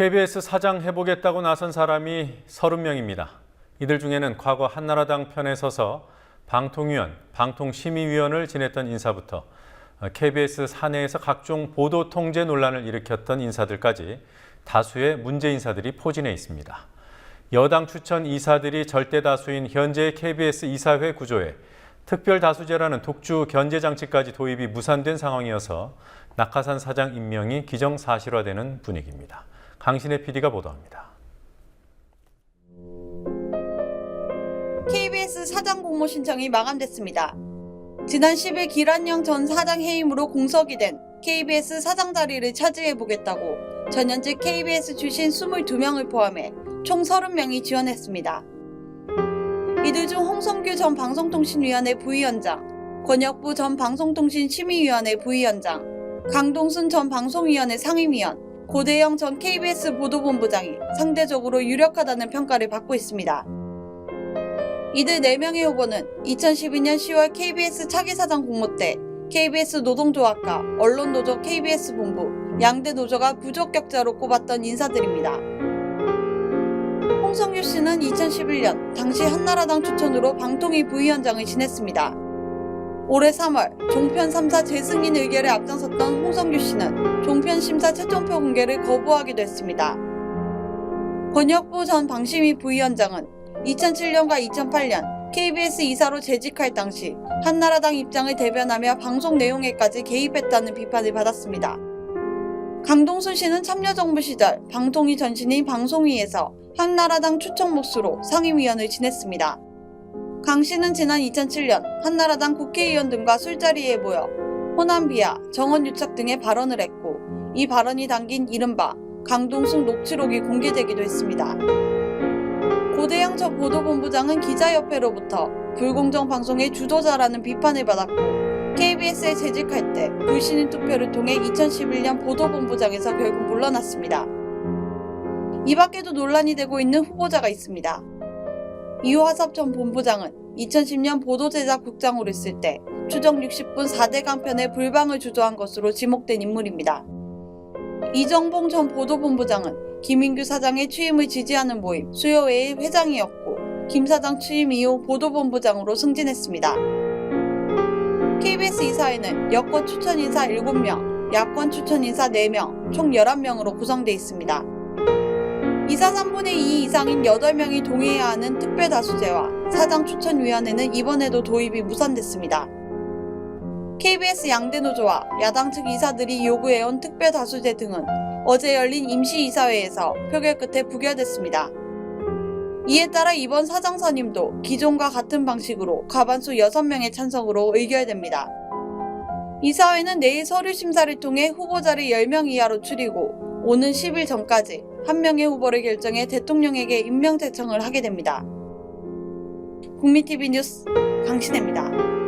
KBS 사장 해보겠다고 나선 사람이 30명입니다. 이들 중에는 과거 한나라당 편에 서서 방통위원, 방통심의위원을 지냈던 인사부터 KBS 사내에서 각종 보도 통제 논란을 일으켰던 인사들까지 다수의 문제 인사들이 포진해 있습니다. 여당 추천 이사들이 절대 다수인 현재의 KBS 이사회 구조에 특별 다수제라는 독주 견제 장치까지 도입이 무산된 상황이어서 낙하산 사장 임명이 기정사실화되는 분위기입니다. 강신의 PD가 보도합니다. KBS 사장 공모 신청이 마감됐습니다. 지난 10일 기란영 전 사장 해임으로 공석이 된 KBS 사장 자리를 차지해보겠다고 전현직 KBS 출신 22명을 포함해 총 30명이 지원했습니다. 이들 중 홍성규 전 방송통신위원회 부위원장, 권혁부 전 방송통신심의위원회 부위원장, 강동순 전 방송위원회 상임위원, 고대영 전 KBS 보도본부장이 상대적으로 유력하다는 평가를 받고 있습니다. 이들 4명의 후보는 2012년 10월 KBS 차기 사장 공모 때 KBS 노동조합과 언론노조 KBS 본부, 양대 노조가 부적격자로 꼽았던 인사들입니다. 홍성규 씨는 2011년 당시 한나라당 추천으로 방통위 부위원장을 지냈습니다. 올해 3월 종편 3사 재승인 의결에 앞장섰던 홍성규 씨는 종편 심사 최종표 공개를 거부하기도 했습니다. 권혁부 전 방심위 부위원장은 2007년과 2008년 KBS 이사로 재직할 당시 한나라당 입장을 대변하며 방송 내용에까지 개입했다는 비판을 받았습니다. 강동순 씨는 참여정부 시절 방통위 전신인 방송위에서 한나라당 추천 몫으로 상임위원을 지냈습니다. 강 씨는 지난 2007년 한나라당 국회의원 등과 술자리에 모여 호남 비하, 정원 유착 등의 발언을 했고 이 발언이 담긴 이른바 강동순 녹취록이 공개되기도 했습니다. 고대영 전 보도본부장은 기자협회로부터 불공정 방송의 주도자라는 비판을 받았고 KBS에 재직할 때 불신임 투표를 통해 2011년 보도본부장에서 결국 물러났습니다. 이 밖에도 논란이 되고 있는 후보자가 있습니다. 이화섭 전 본부장은 2010년 보도제작국장으로 있을 때 추정 60분 4대 강편의 불방을 주도한 것으로 지목된 인물입니다. 이정봉 전 보도본부장은 김인규 사장의 취임을 지지하는 모임 수요회의 회장이었고 김 사장 취임 이후 보도본부장으로 승진했습니다. KBS 이사회는 여권 추천 인사 7명, 야권 추천 인사 4명, 총 11명으로 구성되어 있습니다. 이사 3분의 2 이상인 8명이 동의해야 하는 특별다수제와 사장 추천위원회는 이번에도 도입이 무산됐습니다. KBS 양대노조와 야당 측 이사들이 요구해온 특별다수제 등은 어제 열린 임시이사회에서 표결 끝에 부결됐습니다. 이에 따라 이번 사장 선임도 기존과 같은 방식으로 과반수 6명의 찬성으로 의결됩니다. 이사회는 내일 서류 심사를 통해 후보자를 10명 이하로 줄이고 오는 10일 전까지 한 명의 후보를 결정해 대통령에게 임명 제청을 하게 됩니다. 국민TV 뉴스 강신혜입니다.